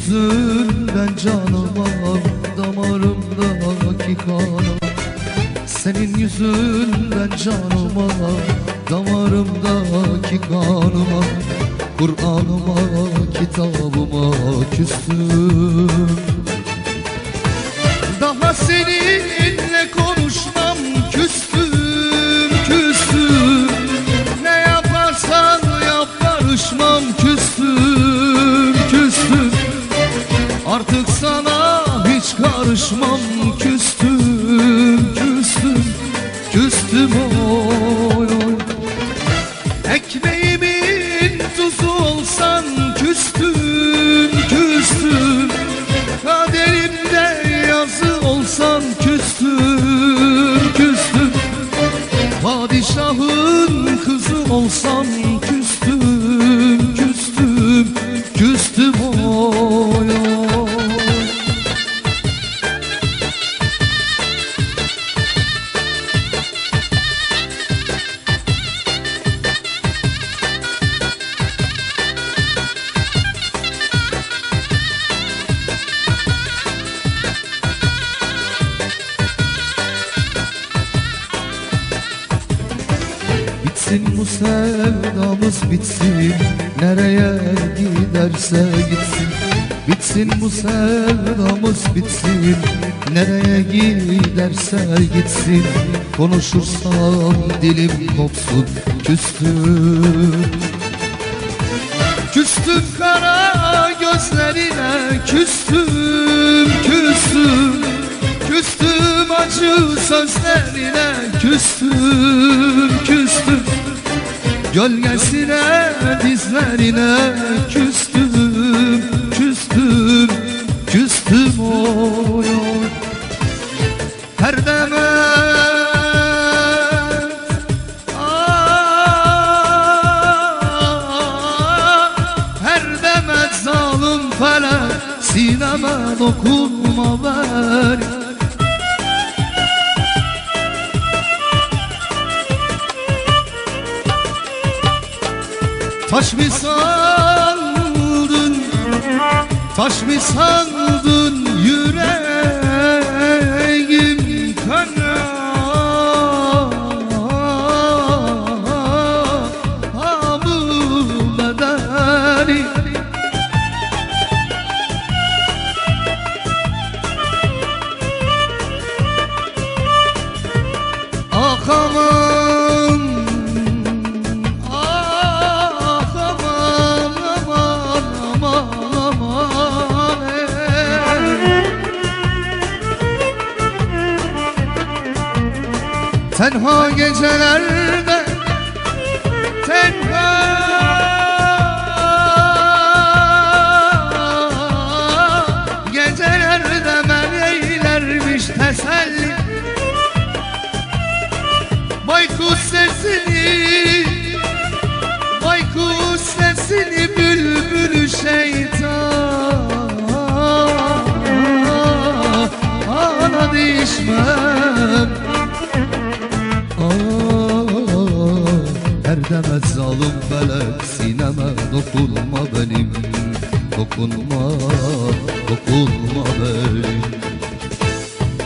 Senin yüzünden canıma damarımdaki kanıma Senin yüzünden canıma damarımdaki kanıma Kur'an'ıma kitabıma küstüm. Daha seninle olsam küstüm Bitsin bu sevdamız bitsin. Nereye giderse gitsin. Bitsin bu sevdamız bitsin. Nereye giderse gitsin. Konuşursam dilim kopsun. Küstüm. Küstüm kara gözlerine Küstüm, küstüm. Küstüm acı sözlerine Küstüm, Gölgesine dizlerine Küstüm, küstüm Küstüm oy oy. Her demet zalim felek Sineme dokunma beni Taş mı sandın Taş mı sandın Tenha gecelerde Tenha. Gecelerde meleylermiş teselli. Baykuş sesini Baykuş sesini bülbül şeytan. Ana düşmem Her demet zalim felek sineme dokunma benim. Dokunma, dokunma benim.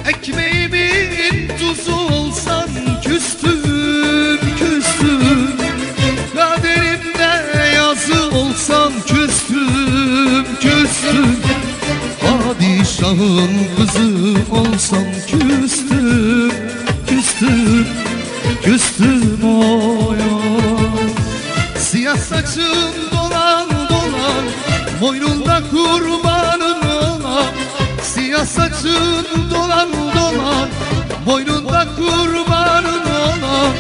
Ekmeğimin tuzu olsan küstüm, küstüm. Kaderimde yazı olsan küstüm, küstüm. Padişahın kızı olsam küstüm, küstüm, küstüm oy oy Siyah saçın dolan dolan Boynunda kurbanın olan. Siyah saçın dolan dolan Boynunda kurbanın olan.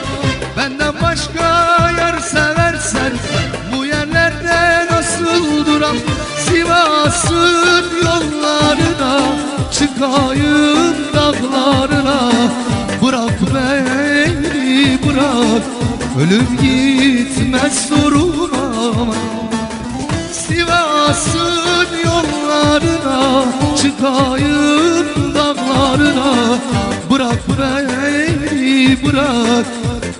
Benden başka yer seversen Bu yerlerde nasıl duram? Sivas'ın yollarına Çıkayım dağlarına. Bırak beni bırak Ölüm gitmez duruma Sivas'ın yollarına Çıkayım dağlarına. Bırak beni bırak.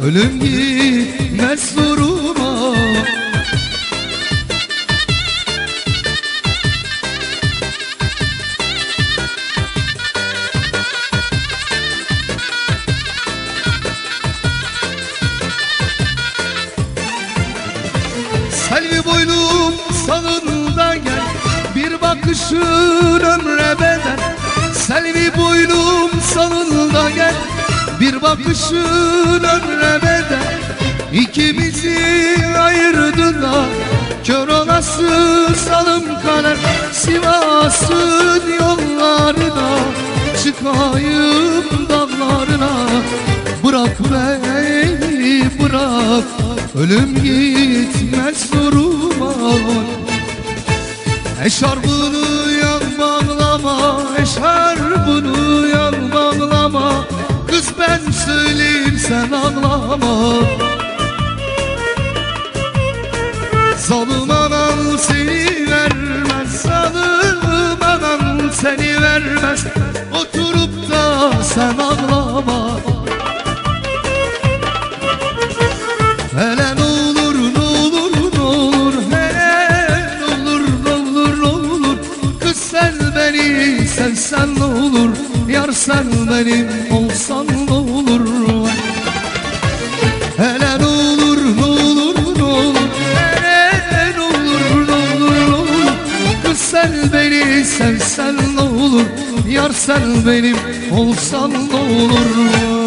Ölüm gitmez duruma Bakışın ömre bedel. Selvi boylum salında gel. Bir bakışın ömre bedel. İkimizi ayırdı da Kör olası salım kaner Sivas'ın yollarına Çıkayım dağlarına. Bırak beni bırak. Ölüm gitmez duruma Eşarbını yan bağlama Eşarbını yan bağlama. Kız ben söyleyeyim sen ağlama. Zalim anan seni vermez Zalim anan seni vermez. Oturup da sen ağlama sevsen ne olur Yar sen benim olsan ne olur? Hele ne olur ne olur ne olur? Hele ne olur ne olur ne olur? Kız sen beni sevsen ne olur? Yar sen benim olsan ne olur